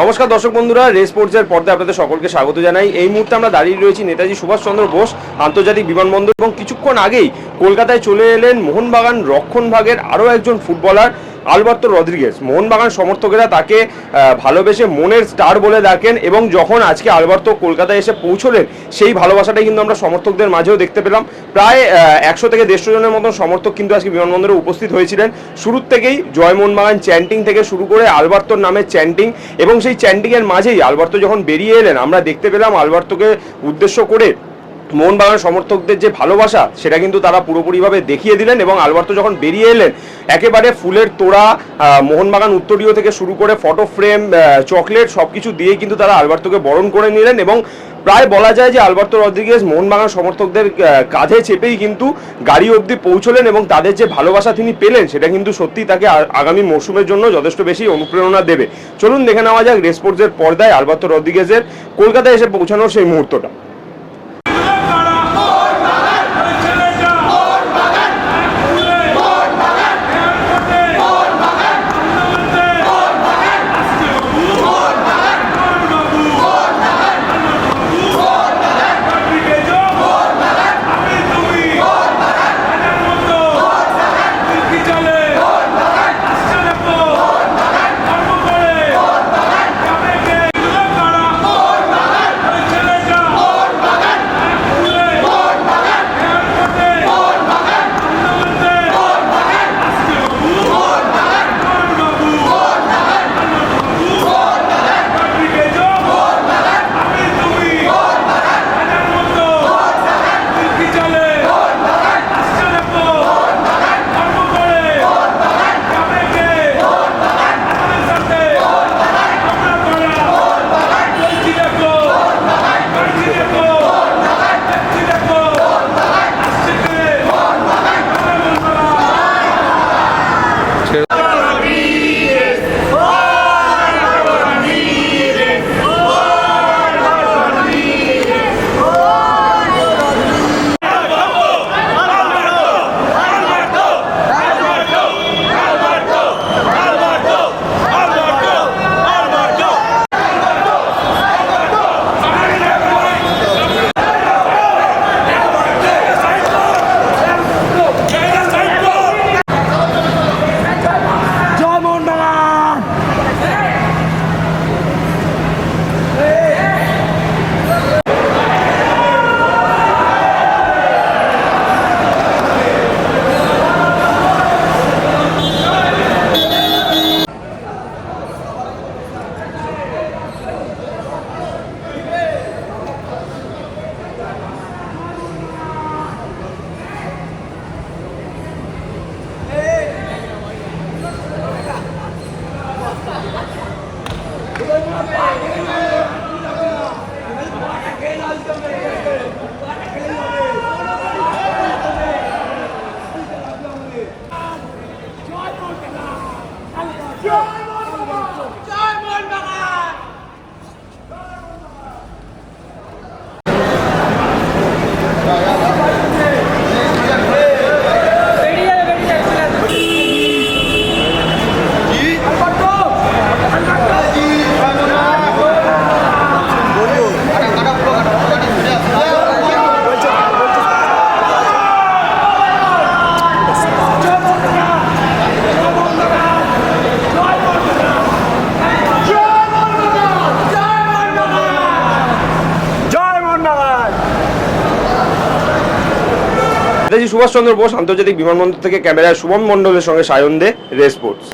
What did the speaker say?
নমস্কার দর্শক বন্ধুরা রেস স্পোর্টসের পর্দায় আপনাদের সকলকে স্বাগত জানাই। এই মুহূর্তে আমরা দাঁড়িয়ে রয়েছি নেতাজি সুভাষচন্দ্র বোস, আন্তর্জাতিক বিমানবন্দর এবং কিছুক্ষণ আগেই কলকাতায় চলে এলেন মোহনবাগান রক্ষণভাগের আরও একজন ফুটবলার আলবার্তো রদ্রিগেজ। মোহনবাগান সমর্থকেরা তাকে ভালোবেসে মনের স্টার বলে ডাকেন এবং যখন আজকে আলবার্তো কলকাতায় এসে পৌঁছলেন, সেই ভালোবাসাটাই কিন্তু আমরা সমর্থকদের মাঝেও দেখতে পেলাম। প্রায় একশো থেকে দেড়শো জনের মতন সমর্থক কিন্তু আজকে বিমানবন্দরে উপস্থিত হয়েছিলেন। শুরুর থেকেই জয় মোহনবাগান চ্যান্টিং থেকে শুরু করে আলবার্তোর নামে চ্যান্টিং এবং সেই চ্যান্টিংয়ের মাঝেই আলবার্তো যখন বেরিয়ে এলেন, আমরা দেখতে পেলাম আলবার্তোকে উদ্দেশ্য করে মোহনবাগান সমর্থকদের যে ভালোবাসা, সেটা কিন্তু তারা পুরোপুরিভাবে দেখিয়ে দিলেন এবং আলবার্তো যখন বেরিয়ে এলেন, একেবারে ফুলের তোড়া মোহনবাগান উত্তরীয় থেকে শুরু করে ফটো ফ্রেম চকলেট সব কিছু দিয়ে কিন্তু তারা আলবার্তোকে বরণ করে নিলেন এবং প্রায় বলা যায় যে আলবার্তো রদ্রিগেজ মোহনবাগান সমর্থকদের কাঁধে চেপেই কিন্তু গাড়ি অবধি পৌঁছলেন এবং তাদের যে ভালোবাসা তিনি পেলেন, সেটা কিন্তু সত্যি তাকে আগামী মৌসুমের জন্য যথেষ্ট বেশি অনুপ্রেরণা দেবে। চলুন দেখে নেওয়া যাক রেসপোর্টসের পর্দায় আলবার্তো রদ্রিগেজের কলকাতায় এসে পৌঁছানোর সেই মুহূর্তটা। জয় নেতাজি সুভাষচন্দ্র বোস আন্তর্জাতিক বিমানবন্দর থেকে ক্যামেরায় শুভম মণ্ডলের সঙ্গে সায়ন দে রেস স্পোর্টস।